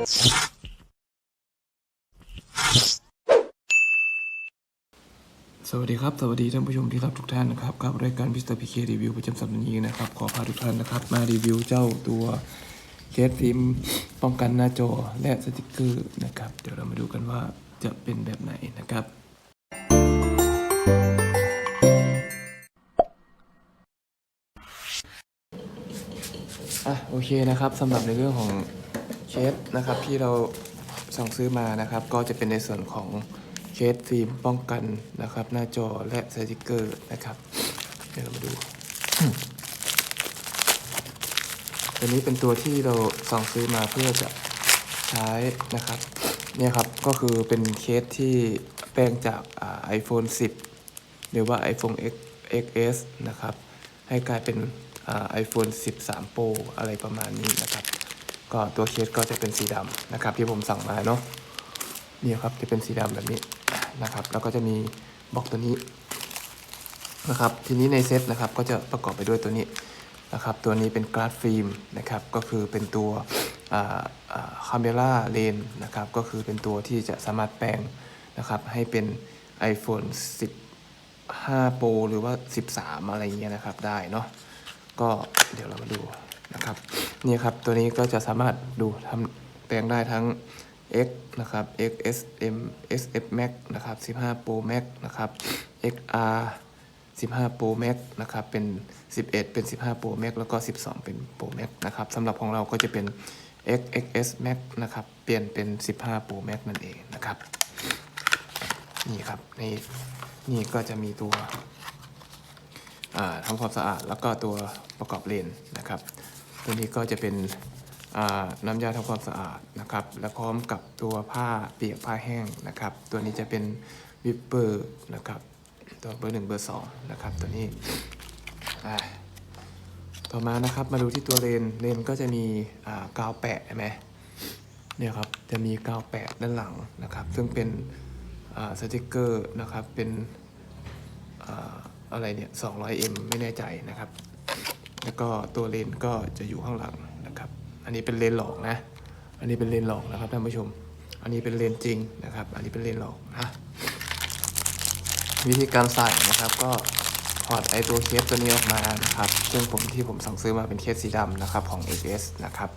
สวัสดีครับ สวัสดีท่านผู้ชมที่รับทุกท่านนะครับกับรายการพิสเตอร์พีเครีวิวประจำสัปดาห์นี้นะครับ ขอพาทุกท่านนะครับ มารีวิวเจ้าตัวเคสฟิล์มป้องกันหน้าจอและสติกเกอร์นะครับ เดี๋ยวเรามาดูกันว่าจะเป็นแบบไหนนะครับอะโอเคนะครับสำหรับในเรื่องของ เคสนะครับที่เราสั่งซื้อมานะครับก็จะเป็นในส่วนของเคสฟิล์มป้องกันนะครับ หน้าจอและสติกเกอร์นะครับ เดี๋ยวเรามาดูตัวนี้เป็นตัวที่เราสั่งซื้อมาเพื่อจะใช้นะครับเนี่ยครับก็คือเป็นเคสที่แปลงจากไอ่า iPhone 10 หรือว่า iPhone X XS นะครับ ให้กลายเป็นไอ่า iPhone 13 Pro อะไรประมาณนี้นะครับ ก็ตัวเคสก็จะเป็นสีดำนะครับ ที่ผมสั่งมาเนาะนี่ครับจะเป็นสีดำแบบนี้นะครับ แล้วก็จะมีบล็อกตัวนี้นะครับ ทีนี้ในเซตนะครับก็จะประกอบไปด้วยตัวนี้นะครับ ตัวนี้เป็นกราสฟิล์มนะครับ ก็คือเป็นตัวคาเมล่าเลนนะครับ ก็คือเป็นตัวที่จะสามารถแปลงนะครับ ให้เป็น iPhone 15 Pro หรือว่า 13 อะไรเงี้ยนะครับ ได้เนาะ ก็เดี๋ยวเรามาดู นะครับนี่ครับตัวนี้ก็จะสามารถดูทำแปลงได้ทั้ง X นะครับ XSM SF Max นะครับ15 Pro Max นะครับ XR 15 Pro Max นะครับเป็น 11 เป็น 15 Pro Max แล้วก็ 12 เป็น Pro Max นะครับสำหรับของเราก็จะเป็น XXS Max นะครับเปลี่ยนเป็น 15 Pro Max นั่นเองนะครับนี่ครับนี่นี่ก็จะมีตัวทำความสะอาดแล้วก็ตัวประกอบเลนนะครับ ตัวนี้ก็จะเป็นน้ำยาทำความสะอาดนะครับ และพร้อมกับตัวผ้าเปียกผ้าแห้งนะครับ ตัวนี้จะเป็นวิปเปอร์นะครับตัวเบอร์หนึ่งเบอร์สองนะครับตัวนี้ต่อมานะครับมาดูที่ตัวเลนเลนก็จะมีกาวแปะใช่ไหมเนี่ยครับจะมีกาวแปะด้านหลังนะครับ ซึ่งเป็นสติกเกอร์นะครับเป็นอ่าอะไรเนี่ย 200m ไม่แน่ใจนะครับ แล้วก็ตัวเลนก็จะอยู่ข้างหลังนะครับ อันนี้เป็นเลนหลอกนะ อันนี้เป็นเลนหลอกนะครับท่านผู้ชม อันนี้เป็นเลนจริงนะครับ อันนี้เป็นเลนหลอกนะวิธีการใส่นะครับก็ถอดไอตัวเคสตัวนี้ออกมานะครับ ซึ่งผมที่ผมสั่งซื้อมาเป็นเคสสีดำนะครับของ XS นะครับ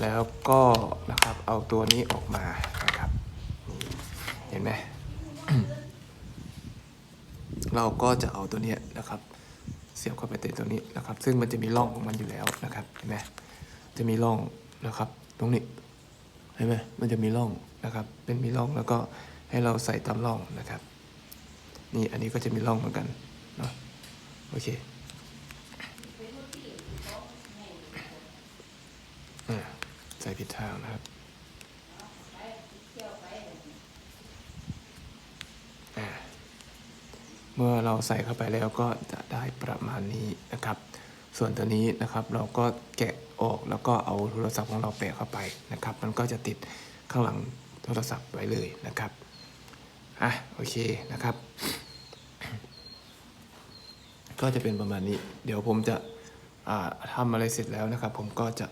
แล้วก็นะครับเอาตัวนี้ออกมานะครับเห็นไหมเราก็จะเอาตัวนี้นะครับ เสียบเข้าไปในตัวนี้นะครับ ซึ่งมันจะมีร่องของมันอยู่แล้วนะครับเห็นไหมจะมีร่องนะครับ ตรงนี้เห็นไหมมันจะมีร่องนะครับ เป็นมีร่องแล้วก็ให้เราใส่ตามร่องนะครับ นี่อันนี้ก็จะมีร่องเหมือนกันเนาะโอเคใส่ผิดทางนะครับอ่า เมื่อเราใส่เข้าไปแล้วก็จะได้ประมาณนี้นะครับ ส่วนตัวนี้นะครับเราก็แกะออกแล้วก็เอาโทรศัพท์ของเราแปะเข้าไปนะครับ มันก็จะติดข้างหลังโทรศัพท์ไว้เลยนะครับอะโอเคนะครับ ก็จะเป็นประมาณนี้ เดี๋ยวผมจะทำอะไรเสร็จแล้วนะครับ ผมก็จะ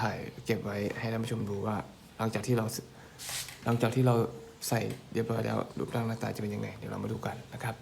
ถ่ายเก็บไว้ให้ท่านผู้ชมดูว่า หลังจากที่เราหลังจากที่เรา ใส่เรียบร้อยแล้วรูปร่างหน้าตาจะเป็นยังไง เดี๋ยวเรามาดูกันนะครับ